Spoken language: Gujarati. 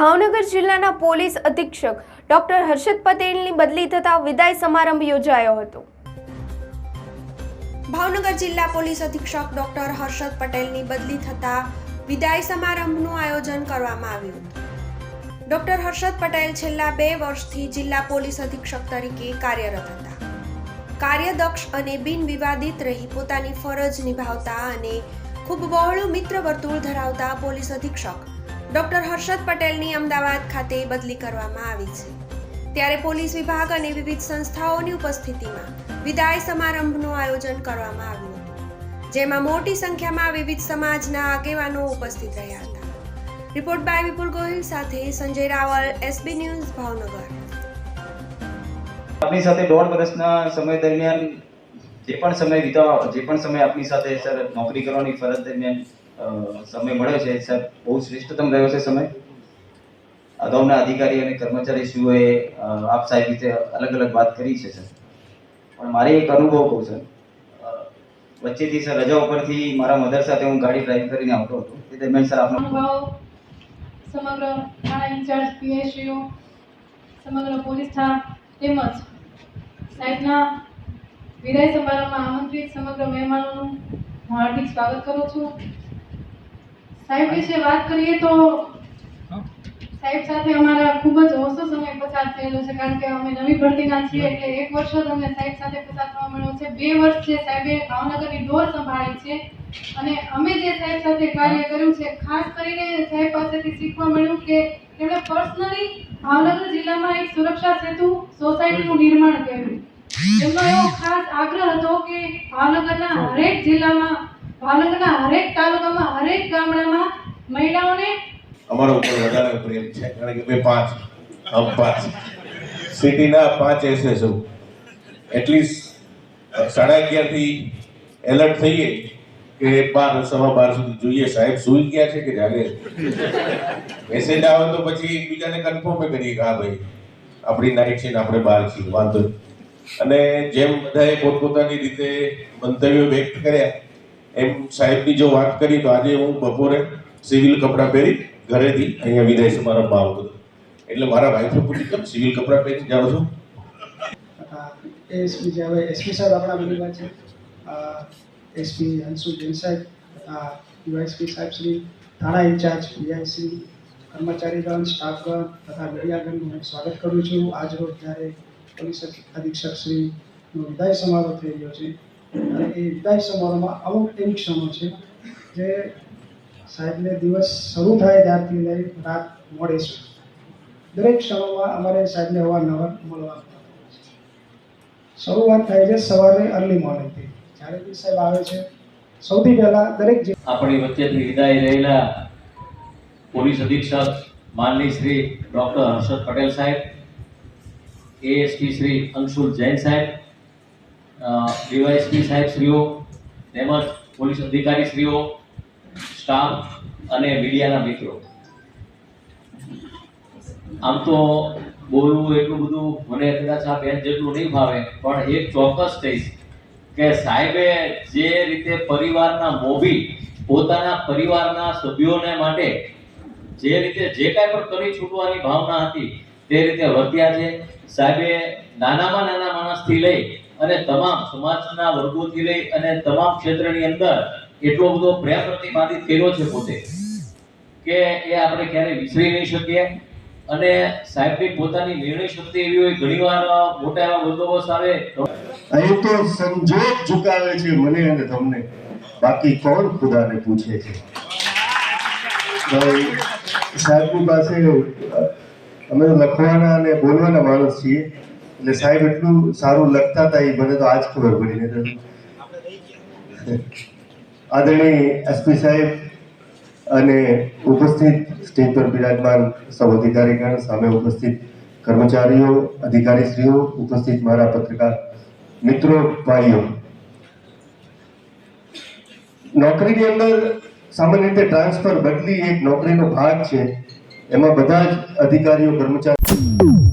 ભાવનગર જિલ્લાના પોલીસ અધિક્ષક ડોક્ટર હર્ષદ પટેલની બદલી થતા વિદાય સમારંભ યોજાયો હતો. ભાવનગર જિલ્લા પોલીસ અધિક્ષક ડોક્ટર હર્ષદ પટેલની બદલી થતા વિદાય સમારંભનું આયોજન કરવામાં આવ્યું. હતું ડોક્ટર હર્ષદ પટેલ છેલ્લા બે વર્ષથી જિલ્લા પોલીસ અધિક્ષક તરીકે કાર્યરત હતા. કાર્યદક્ષ અને બિન વિવાદિત રહી પોતાની ફરજ નિભાવતા અને ખૂબ બહોળું મિત્ર વર્તુળ ધરાવતા પોલીસ અધિક્ષક ડોક્ટર હર્ષદ પટેલની અમદાવાદ ખાતે બદલી કરવામાં આવી છે. ત્યારે પોલીસ વિભાગ અને વિવિધ સંસ્થાઓની ઉપસ્થિતિમાં વિદાય સમારંભનું આયોજન કરવામાં આવ્યું હતું, જેમાં મોટી સંખ્યામાં વિવિધ સમાજના આગેવાનો ઉપસ્થિત રહ્યા હતા. રિપોર્ટ બાય વિપુલ ગોહિલ સાથે સંજય રાવલ, એસબી ન્યૂઝ, ભાવનગર. આપની સાથે દોઢ વર્ષના સમય દરમિયાન જે પણ સમય વિતાવ જે પણ સમય આપની સાથે, સર, નોકરી કરવાની ફરજ દરમિયાન સમય મળ્યો છે. સર બહુ શ્રેષ્ઠતમ રહ્યો છે સમય. અગાઉના અધિકારી અને કર્મચારીશ્રીઓએ અ, આપ સાહેબ રીતે અલગ અલગ વાત કરી છે સર પણ મારે એક અનુભવ કહું સર વચ્ચેથી સર રજા ઉપરથી મારા મધર સાથે હું ગાડી ડ્રાઈવ કરીને આવતો હતો. તે દરમિયાન સર આપનો સમગ્ર થાણા ઇન્ચાર્જ પીએસયુ સમગ્ર પોલીસ સ્ટાફ તેમજ સાહેબના વિદાય સમારંભમાં આમંત્રિત સમગ્ર મહેમાનોનું હું હાર્દિક સ્વાગત કરું છું. સાહેબ વિશે વાત કરીએ તો સાહેબ સાથે અમારા ખૂબ જ ઓછો સમય પસાર થયેલો છે કારણ કે અમે નવી ભરતીના છીએ એટલે એક વર્ષ જ અમને સાહેબ સાથે પસાર થવા મળ્યો છે. બે વર્ષ છે સાહેબે ભાવનગરની ડોર સંભાળી છે અને અમે જે સાહેબ સાથે કાર્ય કર્યું છે ખાસ કરીને સાહેબ પાસેથી શીખવા મળ્યું કે તેમણે પર્સનલી ભાવનગર જિલ્લામાં એક સુરક્ષા સેતુ સોસાયટીનું નિર્માણ કર્યું. એમનો એવો ખાસ આગ્રહ હતો કે ભાવનગરના હરેક જિલ્લામાં ભાવનગરના હરેક તાલુકામાં મહિલાઓને? અમારા ઉપર વધારે પ્રેમ છે, કારણ કે બે પાંચ. આમ પાંચ. સિટીના પાંચ એસએસઓ એટલીસ્ટ સાડા અગિયારથી એલર્ટ થઈએ કે બાર, સવા બાર સુધી જોઈએ. સાહેબ સૂઈ ગયા છે કે જાગે મેસેજ આવે તો પછી એકબીજાને કન્ફર્મ કરીએ કે હા ભાઈ, આપણી નાઇટ છે ને આપણે બહાર છીએ. વાંધો. અને જેમ બધાએ પોતપોતાની રીતે મંતવ્યો વ્યક્ત કર્યા, એમ સાહેબની જો વાત કરી તો આજે હું બપોરે સિવિલ કપડાં પહેરી ઘરેથી અહીંયા વિદાય સમારંભમાં આવતો હતો. એટલે મારા વાઈફે પૂછી કેમ સિવિલ કપડાં પહેરી જાઓ છો? એસપી જે, હવે એસપી સાહેબ આપણા બનેલા છે. એસપી હંસુ જૈન સાહેબ તથા સાહેબ શ્રી, થાણા in charge, P I C કર્મચારીગણ સ્ટાફગણ તથા મીડિયાગણનું હું સ્વાગત કરું છું. આજ રોજ જ્યારે પોલીસ અધિક્ષક શ્રીનો વિદાય સમારોહ થઈ રહ્યો છે. અને એ વિદાય સમારોહમાં અમુક એવી ક્ષણો છે જે સાહેબને દિવસ શરૂ થાય ત્યારથી લઈ રાત મોડે દરેક ક્ષણોમાં અમારે સાહેબને અવારનવાર મળવા શરૂઆત થાય છે સવારે અર્લી મોર્નિંગથી જ્યારે બી સાહેબ આવે છે, સૌથી પહેલા દરેક આપણી વચ્ચેથી વિદાય રહેલા પોલીસ અધિક્ષક, માનની શ્રી ડૉક્ટર હર્ષદ પટેલ સાહેબ એએસપી શ્રી અંશુલ જૈન સાહેબ ડીવાયએસપી સાહેબ શ્રીઓ, તેમજ પોલીસ અધિકારી શ્રીઓ સ્ટાફ અને મીડિયાના મિત્રો. આમ તો બોલવું એટલું બધું મને કદાચ આ બેન જેટલું નહીં ભાવે, પણ એક ચોક્કસ કહીશ કે સાહેબે જે રીતે પરિવારના મોભી પોતાના પરિવારના સભ્યોને માટે જે રીતે જે કાંઈ પણ કરી છૂટવાની ભાવના હતી, તે રીતે વર્ત્યા છે. સાહેબે નાનામાં નાના માણસથી લઈ અને તમામ સમાજના વર્ગોથી લઈ અને તમામ ક્ષેત્રની અંદર એટલો બધો પ્રેમ પ્રતિપાદિત કર્યો છે પોતે કે એ આપણે ક્યારેય વિસરી નહીં શકીએ. અને સાહેબની પોતાની નિર્ણય શક્તિ એવી હોય, ઘણીવાર મોટા એવા બંદોબસ્ત આવે અહીં તો સંજોગ ઝુકાવે છે મને અને તમને. બાકી કોણ ખુદાને પૂછે છે? સાહેબની પાસે અમે લખવાના અને બોલવાના માણસ છીએ. એટલે સાહેબ એટલું સારું લખતા હતા એ મને તો આજ ખબર પડી. નહીં આદરણીય એસપી સાહેબ અને ઉપસ્થિત સ્ટેજ પર બિરાજમાન સૌ અધિકારીગણ સામે ઉપસ્થિત કર્મચારીઓ, અધિકારીશ્રીઓ, ઉપસ્થિત મારા પત્રકાર મિત્રો, ભાઈઓ. નોકરીની અંદર સામાન્ય રીતે ટ્રાન્સફર બદલી એક નોકરીનો ભાગ છે. એમાં બધા જ અધિકારીઓ કર્મચારી